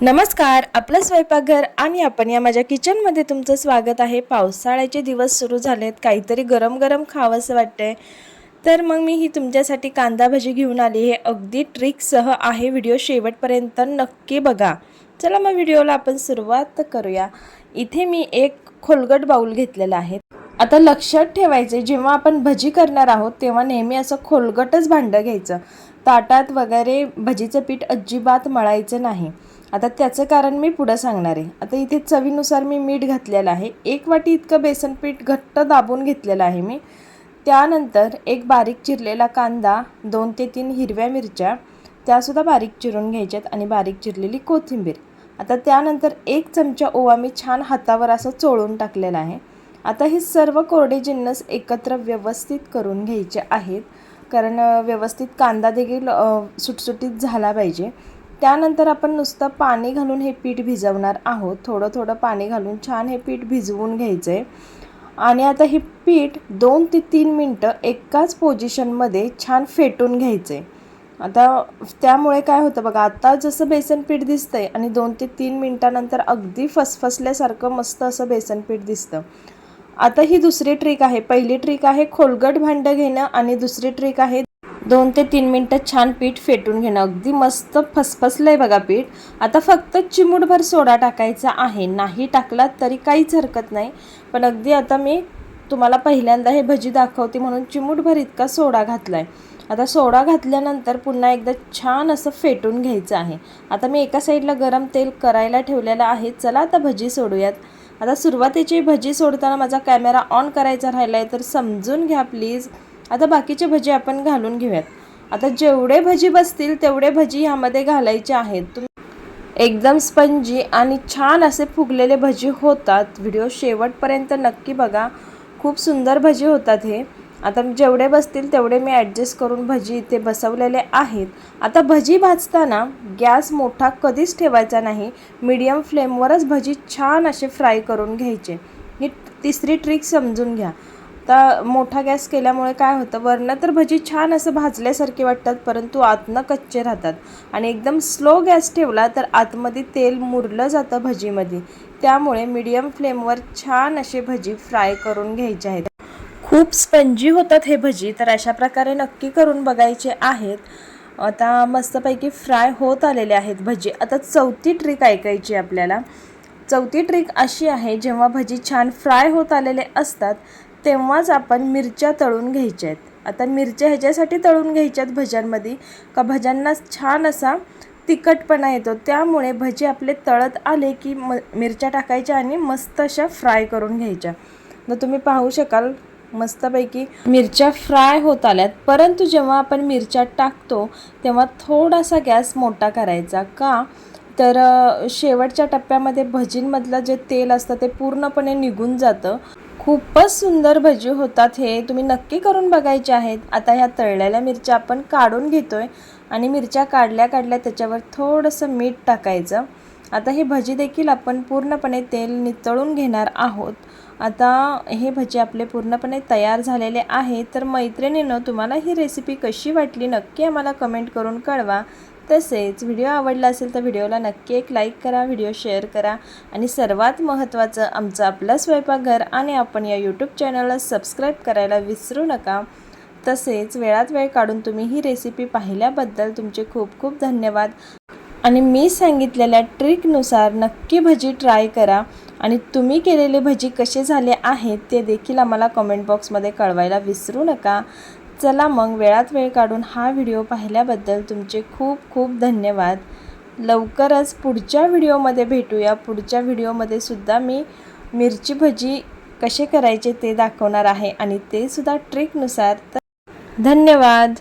नमस्कार आपलं स्वयंपाकघर आणि आपण या माझ्या किचनमध्ये तुमचं स्वागत आहे. पावसाळ्याचे दिवस सुरू झालेत काहीतरी गरम गरम खावंसं वाटतंय. तर मग मी ही तुमच्यासाठी कांदा भाजी घेऊन आली. हे अगदी ट्रिकसह आहे. व्हिडिओ शेवटपर्यंत नक्की बघा. चला मग व्हिडिओला आपण सुरुवात करूया. इथे मी एक खोलगट बाऊल घेतलेला आहे. आता लक्षात ठेवायचे जेव्हा आपण भजी करणार आहोत तेव्हा नेहमी असं खोलगटच भांडं घ्यायचं. ताटात वगैरे भजीचं पीठ अजिबात मळायचं नाही. आता त्याचं कारण मी पुढं सांगणार आहे. आता इथे चवीनुसार मी मीठ घातलेलं आहे. एक वाटी इतकं बेसन पीठ घट्ट दाबून घेतलेलं आहे मी. त्यानंतर एक बारीक चिरलेला कांदा दोन ते तीन हिरव्या मिरच्या त्यासुद्धा बारीक चिरून घ्यायच्यात आणि बारीक चिरलेली कोथिंबीर. आता त्यानंतर एक चमचा ओवा मी छान हातावर असं चोळून टाकलेला आहे. आता हे सर्व कोरडे जिन्नस एकत्र व्यवस्थित करून घ्यायचे आहेत. कारण व्यवस्थित कांदा देखील सुटसुटीत झाला पाहिजे. त्यानंतर आपण नुसतं पाणी घालून हे पीठ भिजवणार आहोत. थोडं थोडं पाणी घालून छान हे पीठ भिजवून घ्यायचं. आहे आणि आता हे पीठ दोन ते तीन मिनटं एकाच पोझिशनमध्ये छान फेटून घ्यायचं. आहे आता त्यामुळे काय होतं बघा आता जसं बेसन पीठ दिसतंय आणि दोन ते तीन मिनटानंतर अगदी फसफसल्यासारखं मस्त असं बेसन पीठ दिसतं. आता ही दुसरी ट्रिक आहे. पहिली ट्रिक आहे खोलगट भांडं घेणं आणि दुसरी ट्रिक आहे दोन ते तीन मिनटं छान पीठ फेटून घेणं. अगदी मस्त फसफसलं आहे बघा पीठ. आता फक्त चिमूटभर सोडा टाकायचा आहे. नाही टाकला तरी काहीच हरकत नाही. पण अगदी आता मी तुम्हाला पहिल्यांदा हे भजी दाखवते म्हणून चिमूटभर इतका सोडा घातला आहे आता सोडा घातल्यानंतर पुन्हा एकदा छान असं फेटून घ्यायचं आहे. आता मी एका साईडला गरम तेल करायला ठेवलेलं आहे. चला आता भजी सोडूयात. आता सुरुवातीची भजी सोडताना माझा कॅमेरा ऑन करायचा राहिला आहे तर समजून घ्या प्लीज. आता बाकीचे भजी आपण घालून घेऊयात. आता जेवढे भजी बसतील तेवढे भजी ह्यामध्ये घालायचे आहेत. तुम्ही एकदम स्पंजी आणि छान असे फुगलेले भजी होतात. व्हिडिओ शेवटपर्यंत नक्की बघा. खूप सुंदर भजी होतात हे. आता जेवढे बसतील तेवढे मी ॲडजस्ट करून भजी इथे बसवलेले आहेत. आता भजी भाजताना गॅस मोठा कधीच ठेवायचा नाही. मीडियम फ्लेमवरच भजी छान असे फ्राय करून घ्यायचे. ही तिसरी ट्रिक समजून घ्या. आता मोठा गॅस केल्यामुळे काय होतं वरनं तर भजी छान असं भाजल्यासारखे वाटतात परंतु आतनं कच्चे राहतात. आणि एकदम स्लो गॅस ठेवला तर आतमध्ये तेल मुरलं जातं भजीमध्ये. त्यामुळे मीडियम फ्लेमवर छान असे भजी फ्राय करून घ्यायचे आहेत. खूप स्पंजी होतात हे भजी तर अशा प्रकारे नक्की करून बघायचे आहेत. आता मस्तपैकी फ्राय होत आलेले आहेत भजी. आता चौथी ट्रिक ऐकायची आपल्याला. चौथी ट्रिक अशी आहे जेव्हा भजी छान फ्राय होत आलेले असतात तेव्हाच आपण मिरच्या तळून घ्यायच्या आहेत आता मिरच्या ह्याच्यासाठी तळून घ्यायच्यात भज्यांमध्ये. का भज्यांना छान असा तिखटपणा येतो. त्यामुळे भजी आपले तळत आले की म मिरच्या टाकायच्या आणि मस्त अशा फ्राय करून घ्यायच्या. तर तुम्ही पाहू शकाल मस्तपैकी मिरच्या फ्राय होत आल्यात. परंतु जेव्हा आपण मिरच्या टाकतो तेव्हा थोडासा गॅस मोठा करायचा. का? तर शेवटच्या टप्प्यामध्ये भजींमधलं जे तेल असतं ते पूर्णपणे निघून जातं. खूपच सुंदर भजी होतात हे. तुम्ही नक्की करून बघायचे आहेत. आता ह्या तळलेल्या मिरच्या आपण काढून घेतोय आणि मिरच्या काढल्या काढल्या त्याच्यावर थोडंसं मीठ टाकायचं. आता हे भजी देखील आपण पूर्णपणे तेल नितळून घेणार आहोत. आता हे भजी आपले पूर्णपणे तयार झालेले आहे. तर मैत्रिणीनं तुम्हाला ही रेसिपी कशी वाटली नक्की आम्हाला कमेंट करून कळवा. तसेच व्हिडिओ आवडला असेल तर व्हिडिओला नक्की एक लाईक करा व्हिडिओ शेअर करा आणि सर्वात महत्त्वाचं आमचं आपलं स्वयंपाकघर आणि आपण या यूट्यूब चॅनलला सबस्क्राईब करायला विसरू नका. तसेच वेळात वेळ काढून तुम्ही ही रेसिपी पाहिल्याबद्दल तुमचे खूप खूप धन्यवाद. आणि मी सांगितलेल्या ट्रिकनुसार नक्की भजी ट्राय करा आणि तुम्ही केलेले भजी कसे झाले आहेत ते देखील आम्हाला कमेंट बॉक्समध्ये कळवायला विसरू नका. चला मग वेळात वेळ काढून हा व्हिडिओ पाहिल्याबद्दल तुमचे खूप खूप धन्यवाद. लवकरच पुढच्या व्हिडिओमध्ये भेटूया. पुढच्या व्हिडिओमध्ये सुद्धा मी मिरची भजी कसे करायचे ते दाखवणार आहे आणि ते सुद्धा ट्रिकनुसार. तर धन्यवाद.